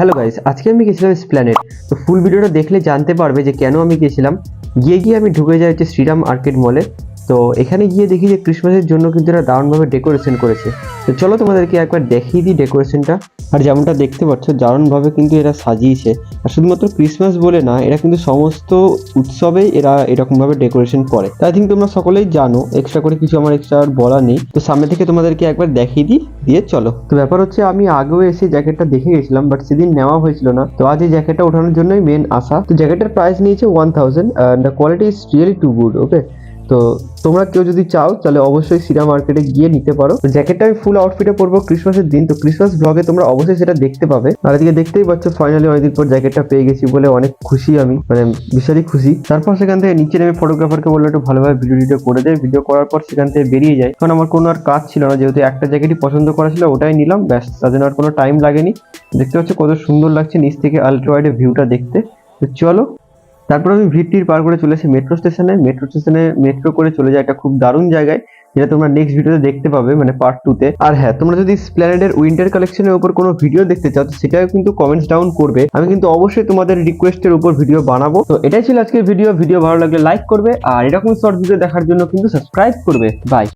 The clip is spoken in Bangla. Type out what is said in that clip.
হ্যালো গাইস, আজকে আমি গেছিলাম স্প্ল্যানেট। তো ফুল ভিডিওটা দেখলে জানতে পারবে যে কেন আমি গেছিলাম। গিয়ে গিয়ে আমি ঢুকে যাই হচ্ছে শ্রীরাম আর্কেড মলে তো এখানে গিয়ে দেখি যে ক্রিসমাসের জন্য কিন্তু এরা দারুণভাবে ডেকোরেশন করেছে। তো চলো তোমাদেরকে একবার দেখিয়ে দিই ডেকোরেশনটা আর যেমনটা দেখতে পাচ্ছ, দারুণভাবে কিন্তু এরা সাজিয়েছে। আর শুধুমাত্র ক্রিসমাস বলে না, এরা কিন্তু সমস্ত উৎসবেই এরা এরকমভাবে ডেকোরেশন করে। তাই থিঙ্ক তোমরা সকলেই জানো এক্সট্রা করে কিছু আমার এক্সট্রা আর বলা নেই। তো সামনে থেকে তোমাদেরকে একবার দেখিয়ে দিই, দিয়ে চলো। তো ব্যাপার হচ্ছে আমি আগেও এসে জ্যাকেটটা দেখে গেছিলাম বাট সেদিন নেওয়া হয়েছিল না। তো আজ এই জ্যাকেটটা ওঠানোর জন্যই মেন আসা তো জ্যাকেটের প্রাইস নিয়েছে one thousand and the quality is really too good okay তো তোমরা কেউ যদি চাও, তাহলে অবশ্যই সিরা মার্কেটে গিয়ে নিতে পারো। জ্যাকেটটা আমি ফুল আউটফিটে পরবো ক্রিসমাসের দিন। তো ক্রিসমাস ব্লগে তোমরা অবশ্যই সেটা দেখতে পাবে। আর এদিকে দেখতেই পাচ্ছ ফাইনালি অনেকদিন পর জ্যাকেটটা পেয়ে গেছি বলে অনেক খুশি আমি। মানে বিশালই খুশি। তারপর সেখান থেকে নিচে নেমে ফটোগ্রাফারকে বলল, একটু ভালোভাবে ভিডিও টিডিও করে দেয় ভিডিও করার পর সেখান থেকে বেরিয়ে যায় কারণ আমার কোনো আর কাজ ছিল না। যেহেতু একটা জ্যাকেটই পছন্দ করা ছিল, ওটাই নিলাম। ব্যাস, তার জন্য আর কোনো টাইম লাগেনি। দেখতে পাচ্ছ, কত সুন্দর লাগছে নিচ থেকে আলট্রা ওয়াইডের ভিউটা দেখতে। তো চলো তারপর আমি ভিড়টির পার করে চলে আসি মেট্রো স্টেশনে মেট্রো স্টেশনে মেট্রো করে চলে যায় একটা খুব দারুণ জায়গায়, যেটা তোমরা নেক্সট ভিডিওতে দেখতে পাবে মানে পার্ট টুতে আর হ্যাঁ তোমরা যদি স্প্ল্যানেডের উইন্টার কালেকশনের উপর কোনো ভিডিও দেখতে চাও, তো সেটাও কিন্তু কমেন্টস ডাউন করবে। আমি কিন্তু অবশ্যই তোমাদের রিকোয়েস্টের উপর ভিডিও বানাবো। তো এটাই ছিল আজকের ভিডিও ভিডিও ভালো লাগলে লাইক করবে, আর এরকম শর্ট ভিডিও দেখার জন্য কিন্তু সাবস্ক্রাইব করবে। বাই